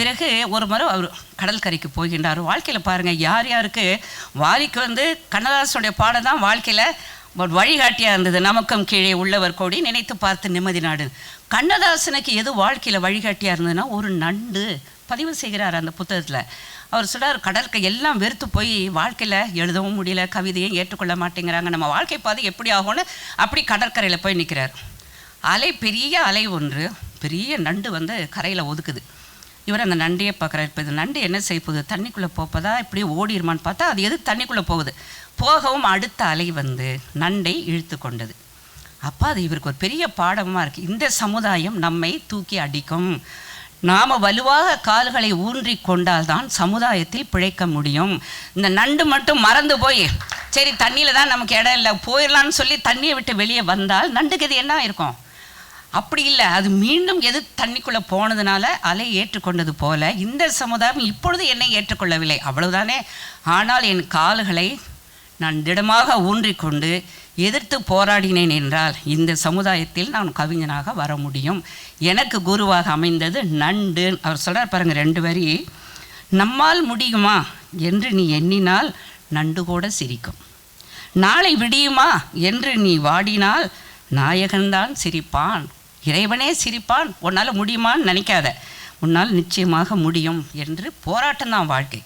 பிறகு ஒரு முறை அவர் கடற்கரைக்கு போகின்றார். வாழ்க்கையில் பாருங்கள் யார் யாருக்கு வாரிக்கு வந்து கண்ணதாசனுடைய பாடம் தான் வாழ்க்கையில் ஒரு வழிகாட்டியாக இருந்தது. நமக்கும் கீழே உள்ளவர் கோடி நினைத்து பார்த்து நிம்மதி நாடு. கண்ணதாசனுக்கு எது வாழ்க்கையில் வழிகாட்டியாக இருந்ததுன்னா ஒரு நண்டு பதிவு செய்கிறார் அந்த புத்தகத்தில். அவர் சொல்கிறார் கடற்கரை எல்லாம் வெறுத்து போய் வாழ்க்கையில் எழுதவும் முடியல கவிதையும் ஏற்றுக்கொள்ள மாட்டேங்கிறாங்க. நம்ம வாழ்க்கை பாதை எப்படி ஆகும்னு அப்படி கடற்கரையில் போய் நிற்கிறார் அலை பெரிய அலை ஒன்று பெரிய நண்டு வந்து கரையில் ஒதுக்குது. இவர் அந்த நண்டையை பார்க்குறாரு. இப்போ இது நண்டு என்ன செய்ய போகுது? தண்ணிக்குள்ளே போப்பதா? இப்படி ஓடிடுமான்னு பார்த்தா அது எது தண்ணிக்குள்ளே போகுது? போகவும் அடுத்த அலை வந்து நண்டை இழுத்து கொண்டது. அப்போ அது இவருக்கு ஒரு பெரிய பாடமாக இருக்குது இந்த சமுதாயம் நம்மை தூக்கி அடிக்கும். நாம் வலுவாக கால்களை ஊன்றி கொண்டால்தான் சமுதாயத்தில் பிழைக்க முடியும். இந்த நண்டு மட்டும் மறந்து போய் சரி தண்ணியில் தான் நமக்கு இடம் இல்லை போயிடலான்னு சொல்லி தண்ணியை விட்டு வெளியே வந்தால் நண்டுக்கு இது என்ன இருக்கும் அப்படி இல்லை. அது மீண்டும் எது தண்ணிக்குள்ளே போனதுனால அலை ஏற்றுக்கொண்டது போல இந்த சமுதாயம் இப்பொழுது என்னை ஏற்றுக்கொள்ளவில்லை. அவ்வளவுதானே? ஆனால் என் கால்களை நான் திடமாக ஊன்றிக்கொண்டு எதிர்த்து போராடினேன் என்றால் இந்த சமுதாயத்தில் நான் கவிஞனாக வர முடியும். எனக்கு குருவாக அமைந்தது நண்டு. அவர் சொல்கிறார் பாருங்கள் ரெண்டு வரி. நம்மால் முடியுமா? என்று நீ எண்ணினால் நண்டு கூட சிரிக்கும். நாளை விடியுமா? என்று நீ வாடினால் நாயகன்தான் சிரிப்பான். இறைவனே சிரிப்பான் உன்னால் முடியுமான்னு நினைக்காத. உன்னால் நிச்சயமாக முடியும் என்று போராட்டம் தான் வாழ்க்கை.